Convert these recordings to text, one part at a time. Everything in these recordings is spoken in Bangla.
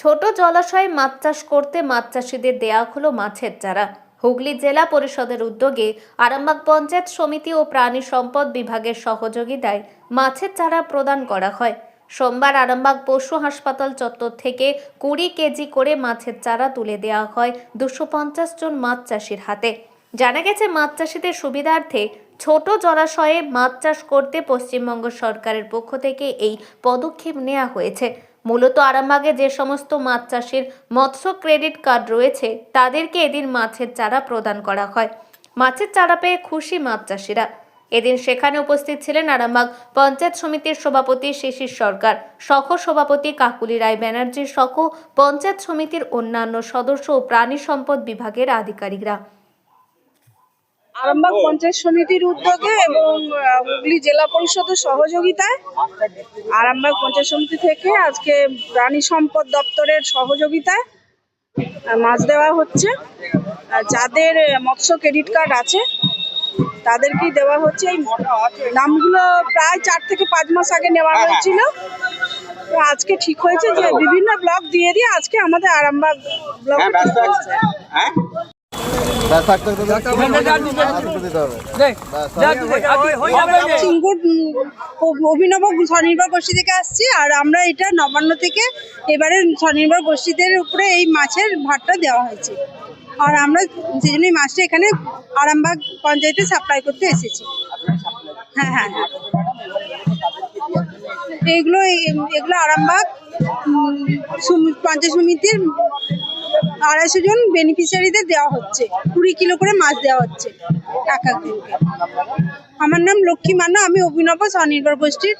ছোট জলাশয়ে মাছ চাষ করতে মাছ চাষিদের দেয়া হলো মাছের চারা। হুগলি জেলা পরিষদের উদ্যোগে আরামবাগ পঞ্চায়েত সমিতি ও প্রাণী সম্পদ বিভাগের সহযোগিতায় মাছের চারা প্রদান করা হয়। সোমবার আরামবাগ পশু হাসপাতাল চত্বর থেকে কুড়ি কেজি করে মাছের চারা তুলে দেওয়া হয় দুশো পঞ্চাশ জন মাছ চাষির হাতে। জানা গেছে, মাছ চাষিদের সুবিধার্থে ছোট জলাশয়ে মাছ চাষ করতে পশ্চিমবঙ্গ সরকারের পক্ষ থেকে এই পদক্ষেপ নেওয়া হয়েছে। মূলত আরামবাগে যে সমস্ত মাছ চাষির মৎস্য ক্রেডিট কার্ড রয়েছে, তাদেরকে এদিন মাছের চারা প্রদান করা হয়। মাছের চারা পেয়ে খুশি মাছ চাষিরা। এদিন সেখানে উপস্থিত ছিলেন আরামবাগ পঞ্চায়েত সমিতির সভাপতি শিশির সরকার, সহ সভাপতি কাকুলি রায় ব্যানার্জি সহ পঞ্চায়েত সমিতির অন্যান্য সদস্য ও প্রাণী সম্পদ বিভাগের আধিকারিকরা। আরামবাগ পঞ্চায়েত সমিতির উদ্যোগে এবং হুগলি জেলা পরিষদের সহযোগিতায় আরামবাগ পঞ্চায়েত সমিতি থেকে আজকে প্রাণী সম্পদ দপ্তরের সহযোগিতায় মাছ দেওয়া হচ্ছে। যাদের মৎস্য ক্রেডিট কার্ড আছে তাদেরকেই দেওয়া হচ্ছে। এই নামগুলো প্রায় চার থেকে পাঁচ মাস আগে নেওয়া হয়েছিল। আজকে ঠিক হয়েছে যে বিভিন্ন ব্লক দিয়ে দিয়ে আজকে আমাদের আরামবাগ ব্লক অভিনব স্বনির্ভর গোষ্ঠী থেকে আসছি আর আমরা এটা নবান্ন থেকে এবারে স্বনির্ভর গোষ্ঠীদের উপরে এই মাছের ভাতটা দেওয়া হয়েছে। আর আমরা সেই জন্য মাছটা এখানে আরামবাগ পঞ্চায়েতে সাপ্লাই করতে এসেছি। হ্যাঁ হ্যাঁ হ্যাঁ। এগুলো এগুলো আরামবাগ সমি- পঞ্চায়েত সমিতির আড়াইশো জন বেনিফিশিয়ারিদের দেওয়া হচ্ছে। কুড়ি কিলো করে মাছ দেওয়া হচ্ছে এক একজনকে আমার নাম লক্ষ্মী মান্না, আমি অভিনব স্বনির্ভর গোষ্ঠীর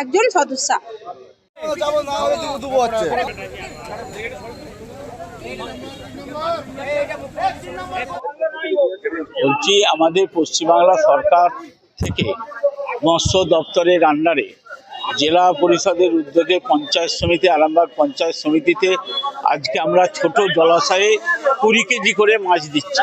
একজন সদস্য। বলছি, আমাদের পশ্চিমবাংলা সরকার থেকে মৎস্য দপ্তরের আন্ডারে জেলা পরিষদের উদ্যোগে পঞ্চায়েত সমিতি, আরামবাগ পঞ্চায়েত সমিতিতে আজকে আমরা ছোট জলাশয়ে কুড়ি কেজি করে মাছ দিচ্ছি।